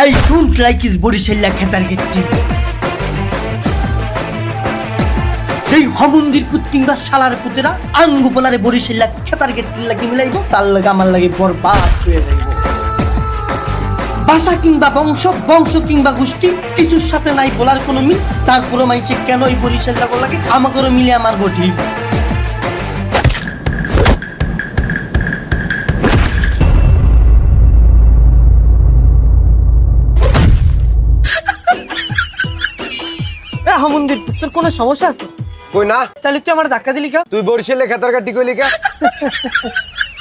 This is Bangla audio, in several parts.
আই ডোন্ট লাইক ইস বরিশাল্লা খেতার গেটটি যেই হমন্দির পুত কিংবা শালার পুতেরা আঙ্গু পোলারে বরিশাল্লা খেতার গেটটি লাগি মিলাইব, তার লাগে আমার লাগে বরবাদ হয়ে যাইব। ভাষা কিংবা বংশ বংশ কিংবা গোষ্ঠী, কিছুর সাথে নাই বলার কোনো মিল তারপরে মাইছে কেন এই বরিশাল্লা লাগে আমাকেও মিলে আমার বটি? এ হামুন্দির তোর কোনো সমস্যা আছে? কই না। তাহলে তুই আমার ধাক্কা দিলি কা তুই বরিশালে খেতার কাটি কইলি কে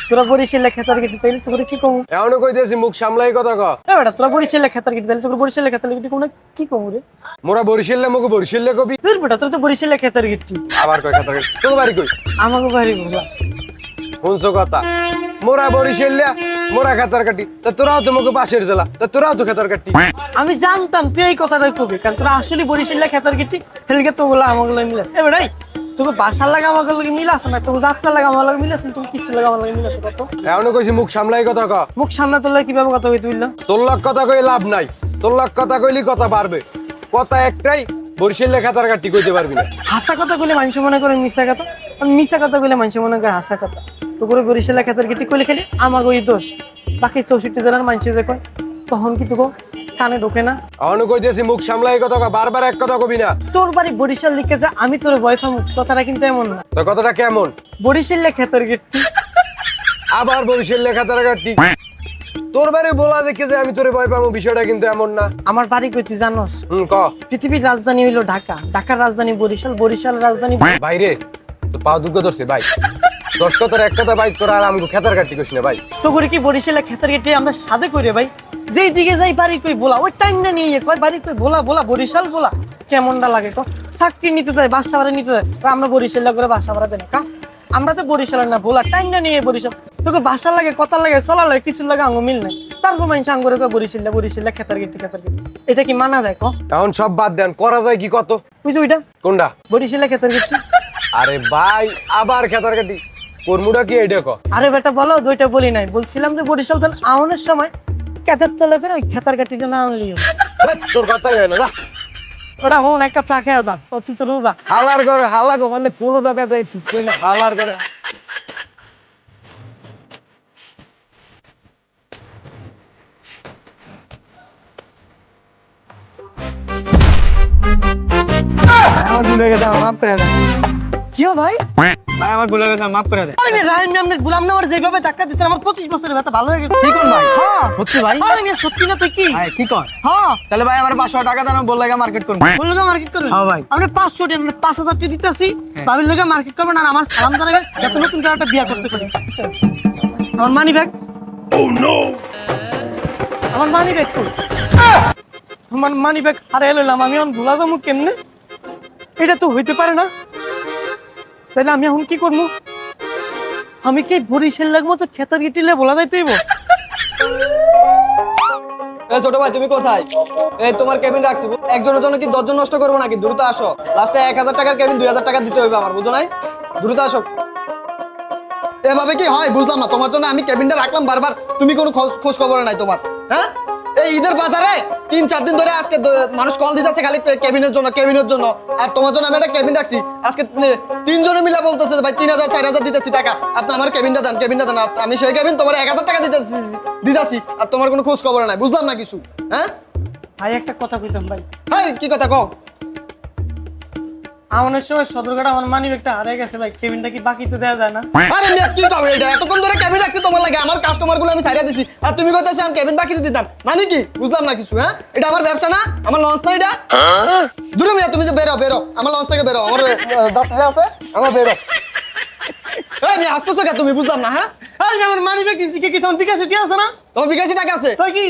তোরা বরিশালে খেতার কেটে তাইলে তোর কি কমু? এমনও কই দিয়েছি মুখ সামলাই কথা ক। এ বেটা তোরা বরিশালে খেতার কেটে তাইলে তোর বরিশালে খেতার কেটে কোন কি কমু রে? মোরা বরিশালে মুখ বরিশালে কবি। তোর বেটা তোর তো বরিশালে খেতার কেটে আবার কই খেতার কাটি তোকে বাড়ি কই? আমাকে বাড়ি বলা। শুনছো কথা? মোরা বরিশালিয়া মোরা খেতার কাটি। তা তোরাও তো মুখ পাশের জেলা তা তোরাও তো খেতার কাটি। আমি জানতাম তুই এই কথাটাই কবি কারণ তোরা আসলে বরিশালে খেতার কেটে। হেলকে তো গুলা আমাকে লাগে মিলাস এ বেটাই তোকে বাসার লাগে আমাকে লাগে মিলাস না? তোকে যাত্রা লাগে আমার লাগে মিলাস না? তোকে কিছু লাগে আমার লাগে মিলাস কত? এমনও কইছি মুখ সামলাই কথা ক। মুখ সামনে তোর কীভাবে কথা কই তুইলা তোর লাখ কথা কই লাভ নাই। তোর লাখ কথা কইলি কথা পারবে কথা একটাই বরিশালে খেতার কাটি কইতে পারবি না। হাসা কথা কইলে মানুষ মনে করে মিশা কথা আর মিশা কথা কইলে মানুষ মনে করে হাসা কথা। তো করে বরিশালে খেতার কেটে কইলে খালি আমাকে ওই দোষ। বাকি চৌষট্টি জেলার মানুষ যে কয় তখন কি তোকে কানে ঢোকে না? এমনও কই দিয়েছি মুখ সামলাই কথা ক বারবার এক কথা কবি না। তোর বাড়ি বরিশাল দিকে যে আমি তোর ভয় পাবো কথাটা কিন্তু এমন না। তো কথাটা কেমন? বরিশালে খেতার গেটটি আবার বরিশালে খেতার কাটি তোর বাড়ি বলা দেখে যে আমি তোরে ভয় পাবো বিষয়টা কিন্তু এমন না। আমার বাড়ি কই তুই জানোস? হুম ক। পৃথিবীর রাজধানী হইল ঢাকা। ঢাকার রাজধানী বরিশাল বরিশাল রাজধানী বাইরে তো পা দুঃখ ধরছে ভাই। দশ কথার এক কথা ভাই তোরা আর আমাকে খেতার কাটি করিস না ভাই। তো করে কি বরিশালে খেতার গেটে আমরা সাদে করে ভাই? যেই দিকে যাই বাড়ি কই বলা ওই টাইম না নিয়ে কয় বাড়ি কই বলা বলা বরিশাল বলা। কেমনটা লাগে ক? চাকরি নিতে যায় বাসা ভাড়া নিতে যায়। আমরা বরিশাল করে বাসা ভাড়া দেয় না কা? আমরা তো বরিশাল না বলা টাইম না নিয়ে বরিশাল। তোকে বাসা লাগে কথা লাগে চলা লাগে কিছু লাগে আঙ্গ মিল নাই। তারপর মানুষ আঙ্গরে কয় বরিশাল বরিশাল খেতার গেটে খেতার গেটে এটা কি মানা যায় ক? এখন সব বাদ দেন করা যায় কি কত? বুঝছ ওইটা? কোনটা? বরিশালে খেতার গেটে আরে ভাই আবার খেতার কাটি কর্মুটা কি এইটা ক? আরে বেটা বলো দুইটা বলি নাই। বলছিলাম যে বরিশাল তখন আউনের সময় খেতের তলে ফেরে ওই খেতার গাটিটা না আনলিও। তোর কথাই হয় না যা। ওটা হন একটা চা খেয়ে দাও ও তুই তো রোজা হালার করে হালা গো মানে কোনো দাদা যাইছি তুই না হালার করে আমার ভুলে গেছে আমার মাফ করে দাও। কি হো ভাই? ভাই আমার ভুলে গেছে মাফ করে দে। আরে আমি রাহিম নামের গুলাম নামার যেভাবে ধাক্কা আমার পঁচিশ বছরের ব্যথা ভালো হয়ে গেছে। কি কোন ভাই? হ্যাঁ। সত্যি ভাই? আরে মিয়া, সত্যি না তুই কি? ভাই কি কর? হ্যাঁ। তাহলে ভাই আমার পাঁচশো টাকা দেন বললে মার্কেট করব। বলল মার্কেট করবেন? হ্যাঁ ভাই। আমরা পাঁচশো টাকা মানে পাঁচ হাজার টাকা দিতেছি ভাবির লোকে মার্কেট করবেন আর আমার সালাম যাতে নতুন একটা বিয়া করতে পারি। আমার মানি ব্যাগ আমার মানি ব্যাগ কই? আমার মানি ব্যাগ আমি এখন ভুলা যাব কেমনে? এটা তো হইতে পারে না। তাহলে আমি এখন কি করব? আমি কি বরিশাল লাগবো তো খেতার গিটিলে বলা যাইতেইব ছোট ভাই, তুমি কোথায়? এই তোমার কেবিন রাখছি একজনের জন্য কি দশজন নষ্ট করব নাকি? দ্রুত আসো। লাস্টে এক হাজার টাকার কেবিন দুই হাজার টাকা দিতে হবে আমার, বুঝো নাই? দ্রুত আসো। এভাবে কি হয়? বুঝলাম না। তোমার জন্য আমি কেবিনটা রাখলাম বারবার। তুমি কোনো খোঁজ খবর নাই তোমার হ্যাঁ? এই ঈদের বাজারে তিন চার দিন ধরে আজকে মানুষ কল দিতেছে খালি কেবিনের জন্য কেবিনের জন্য। আর তোমার জন্য আমি একটা কেবিন রাখছি। আজকে তিনজনে মিলে বলতেছে ভাই তিন হাজার চার হাজার দিতেছি টাকা। আপনি আমার কেবিনটা দেন কেবিনটা দেন। আমি সেই কেবিন তোমার এক হাজার টাকা দিতেছি দিতেছি। আর তোমার কোনো খোঁজ খবর নাই। বুঝলাম না কিছু হ্যাঁ? ভাই একটা কথা কইতাম ভাই। ভাই কি কথা কও? আমাদের সময় সদরঘাট আমার মানি ব্যাগটা হারিয়ে গেছে ভাই কেবিনটা কি বাকিতে দেওয়া যায় না? আরে মিয়া কি এটা এতক্ষণ ধরে কেবিন রাখছি তোমার লাগে আমার কাস্টমারগুলো আমি সাইরা দিছি। আর তুমি কইতাছো আমি কেবিন বাকিতে দিতাম। মানে কি? বুঝলাম না কিছু হ্যাঁ? এটা আমার ব্যবসা না আমার লঞ্চ না এটা। দূরে মিয়া তুমি যে বেরো বেরো। আমার লঞ্চ থেকে বেরো আমার আছে আমার বেরো। এই মিয়া হাসতেছো কে তুমি? বুঝলাম না হ্যাঁ? আরে আমার মানি ব্যাগ দিকে কি তখন বিকাশে কি আছে না? তোমার বিকাশি টাকা আছে। তুই কি?